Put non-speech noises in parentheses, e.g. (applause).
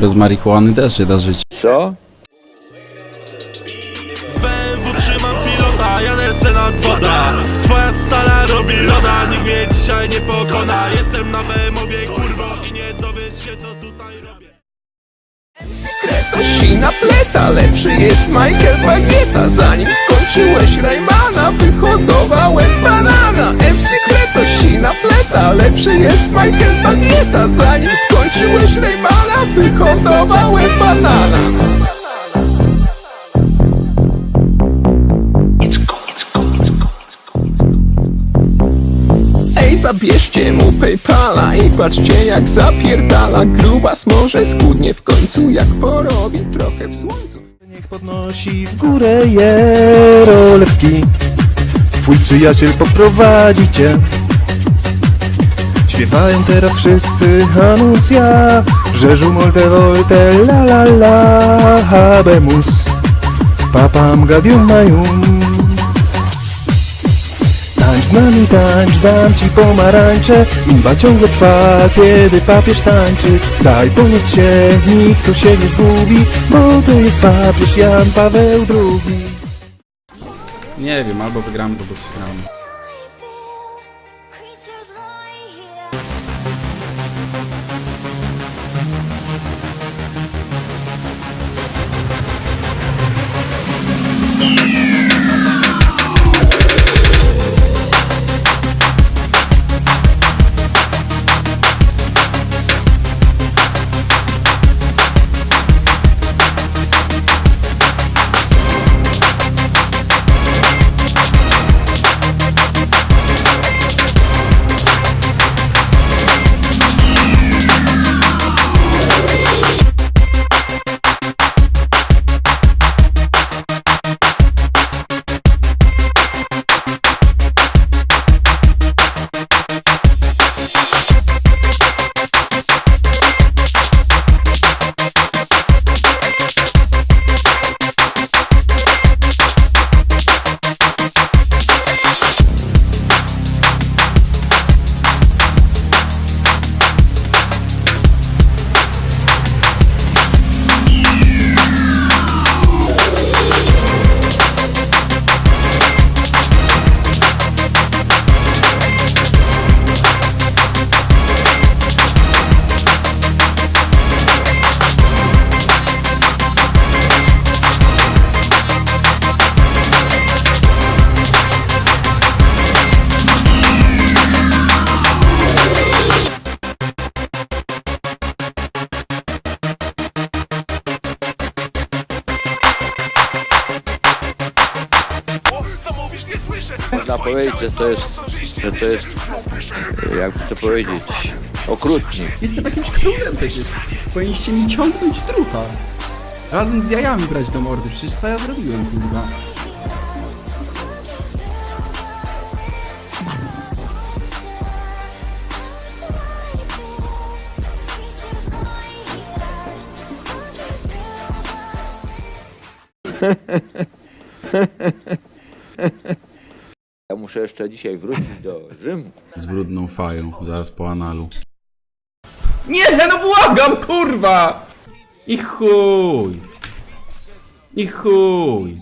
bez marihuany też się da żyć. Co? W BMW trzymam pilota, nad woda. Twoja stara robi loda, nikt mnie dzisiaj nie pokona. Jestem na kurwo i nie dowiesz się co tutaj robię. To sina pleta, lepszy jest Michael Bagieta. Zanim skończyłeś Raymana, wyhodowałem banana. MC Kleto, sina pleta, lepszy jest Michael Bagieta. Zanim skończyłeś Raymana, wyhodowałem banana. Ej, zabierzcie mu Paypala i patrzcie jak zapierdala. Grubas może skudnie w końcu jak porobi trochę w słońcu. Niech podnosi w górę Jerolewski Twój przyjaciel poprowadzi cię Śpiewają teraz wszyscy Anucja Rzeżu molte volte la la la Habemus Papam gadium majum Tańcz z nami, tańcz, dam ci pomarańcze Imba ciągle trwa, kiedy papież tańczy. Daj ponieść się, nikt tu się nie zgubi Bo to jest papież Jan Paweł II Nie wiem, albo wygramy, albo przegramy. Można powiedzieć, że to jest, że to jest, jakby to powiedzieć, okrutnik. Jestem jakimś królem przecież. Powinniście mi ciągnąć trupa. Razem z jajami brać do mordy. Przecież co ja zrobiłem, kurwa. (laughs) Muszę jeszcze dzisiaj wrócić do Rzymu. Z brudną fają, zaraz po analu. Nie, no błagam, kurwa! I chuj! I chuj!